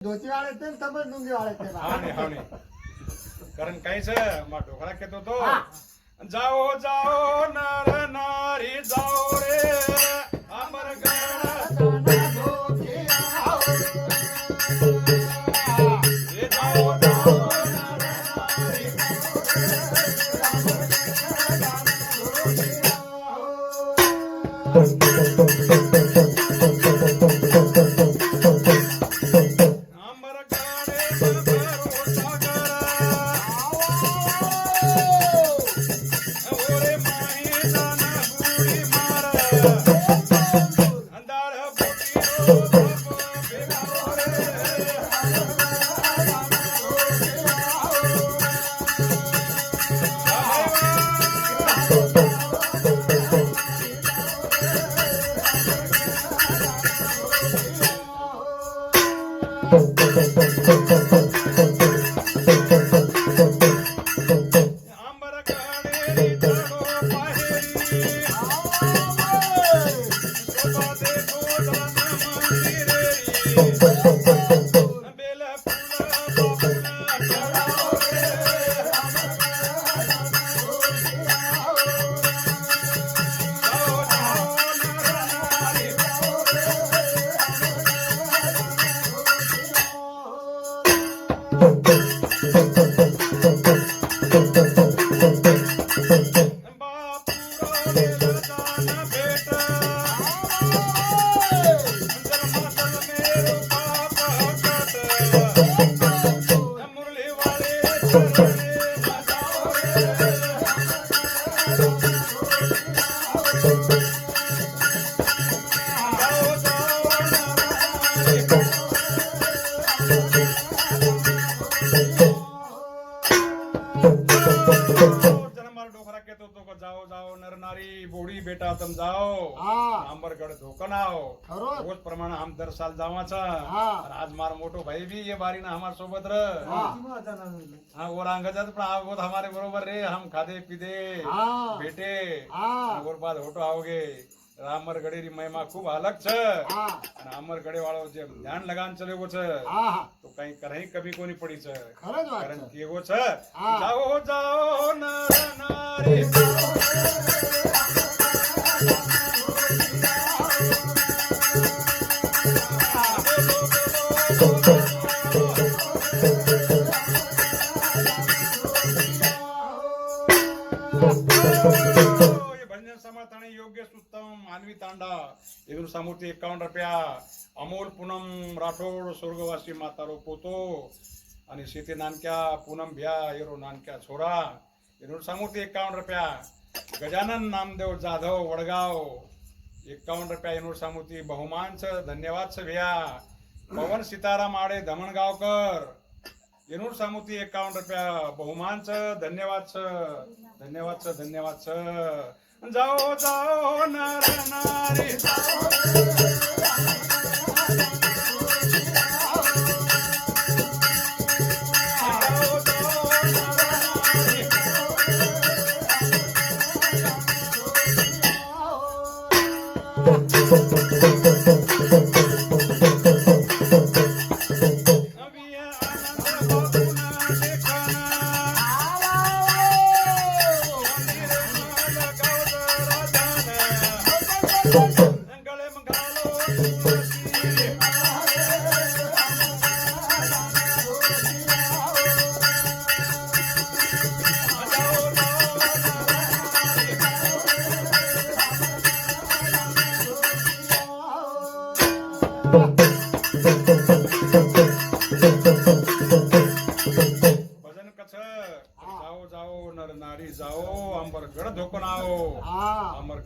ધોતી વાળે છે તમે ડુંગી વાળે છે. હા કઈ છે? માં ઢોકળા કેતો તો. જાઓ જાઓ નર નારી જાઓ રે. Boom, boom, boom, boom, boom. Yeah. नारी बोडी बेटा तुम जाओ हा. आंबरगड धोकन आओ खरो रोज प्रमाणे हम दर साल जावाचा हा. और आज मार मोटो भाई भी ये बारी ना हमारे सोबत रह हा. हाँ वो रंगजत पण हमारे बरोबर रे हम खादे पीदे हा. बेटे हा. और बाद होटो आओगे અમરગઢી મહિમા ખૂબ અલગ છે. અને અમરગઢી વાળો જે ધ્યાન લગાન ચલેવો છે તો કઈ કરાઈ કભી કોની પડી છે? કારણ કેવો છે જાઓ જાઓ નારી ताणे योग्य सुत्तम मानवी तांडा. एकूण सामूर्ती एकावन्न रुपया. अमोल पूनम राठोड स्वर्गवासी मातारो पोतो. आणि शेती नानक्या पूनम भ्या हिरो नानक्या छोरा. एकूण सामूर्ती एकावन्न रुपया. गजानन नामदेव जाधव वडगाव. एकावन्न रुपया एनोर सामूर्ती बहुमानच धन्यवाद सभ्या पवन सीताराम आडे धमणगावकर येनूर सामुती एकावन्न रुपया बहुमानच धन्यवाद स. धन्यवाद सर धन्यवाद सर જાઓ જાઓ નર નારી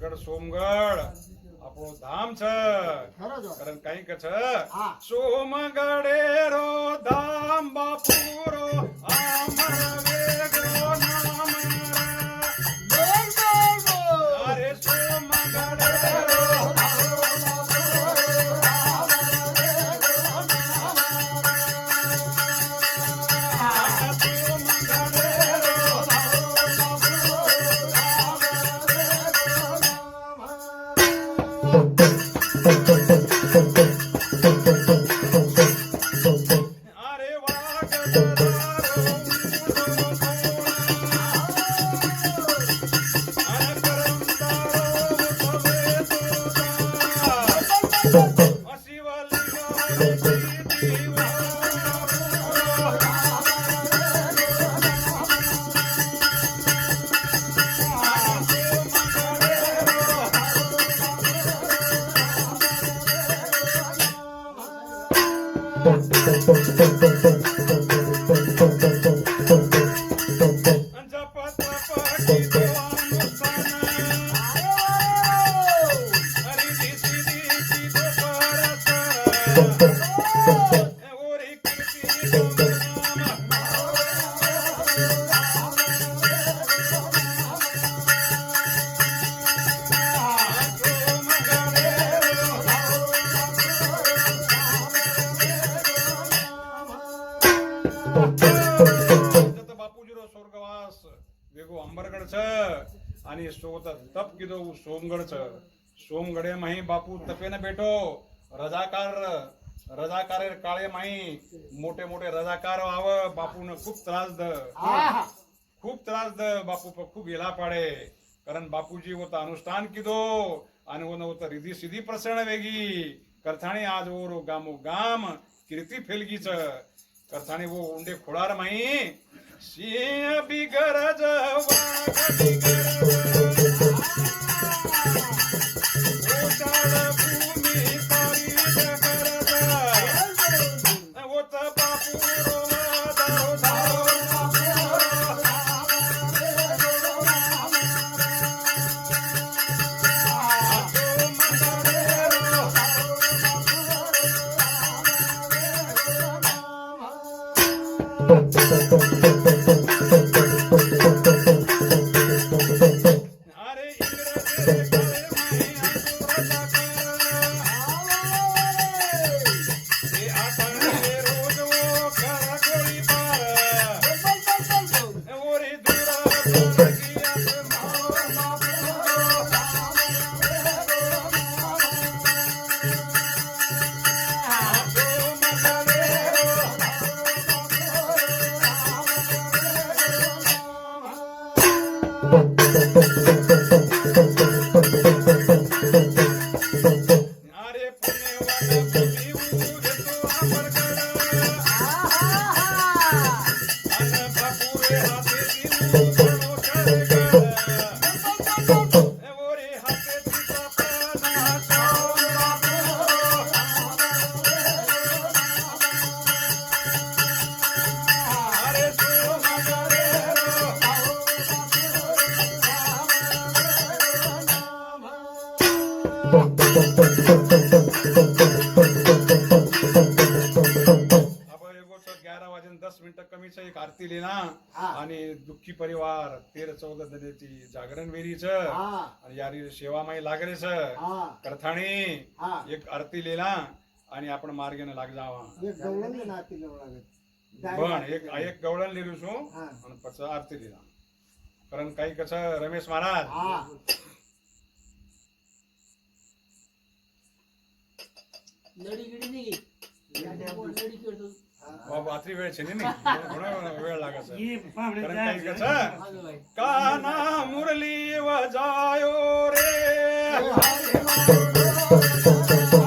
ગઢ સોમગઢ. આપણું ધામ છે. કારણ કંઈક છે. સોમગઢેરો ધામ બાપુરો આમરવે सोत तप किदो सोमगडच सोमगडे माही बापू तपे न बेटो. रजाकार रजाकार काळे माही. मोठे मोठे रजाकार व्हावं. बापून खूप त्रास द. खूप त्रास द. बापू खूप हिला पाडे. कारण बापूजी होता अनुष्ठान किदो. आणि होत होत रिधी सिधी प्रसरण वेगी. कर्थाने आज ओर गामो गाम. कीर्ती फेलगीच. कर्थाने वो उंडे खोळार माही. सिंह बिगरज वाघ बिगरज Yeah. आरती हा. आणि दुःखी परिवार तेर चौदा जणांची जागरण वेरीच हा. आणि यारी सेवामाई लागरेच हा. करथाणी हा. एक आरती लिहिला आणि आपण मार्गेने लाग जावा एक गवळण नाती लावं लागत डाळ पण एक. एक गवळण लिहिलो हा. आणि पच आरती लिहिला कारण काही कसं रमेश महाराज हा लढी गिडी लढी खेळतो રાત્રિ વેળ છે ને ઘણો વેળ લાગે છે. કાના મુરલી વજાયો રે.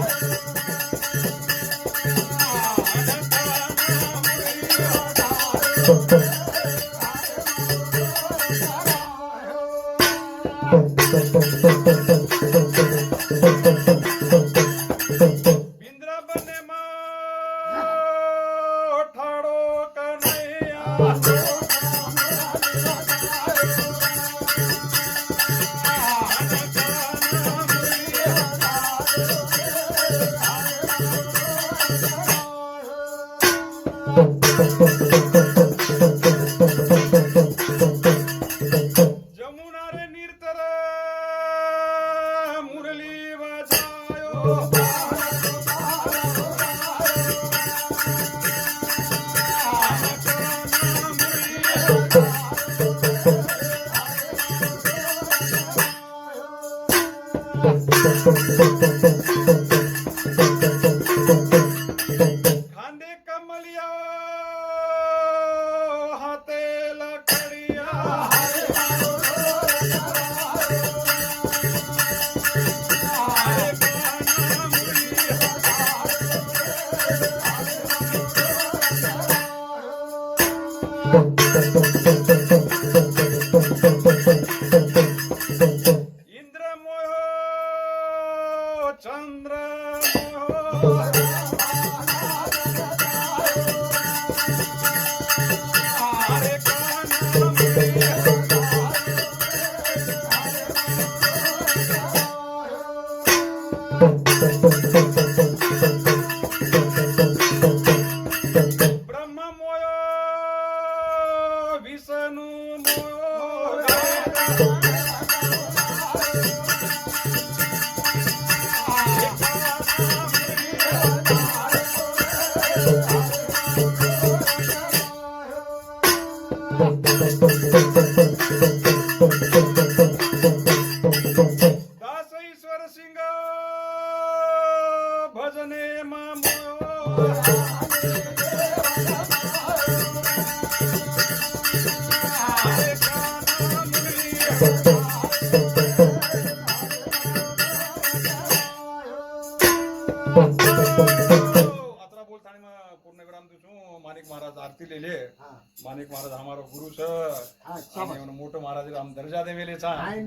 माणिक महाराज हमारो गुरु सर. हा मोठं महाराज हम दर्जा देवेले चा आणि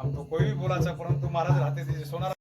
हम तो कोई भी बोलायचा परंतु महाराज राहते सोनार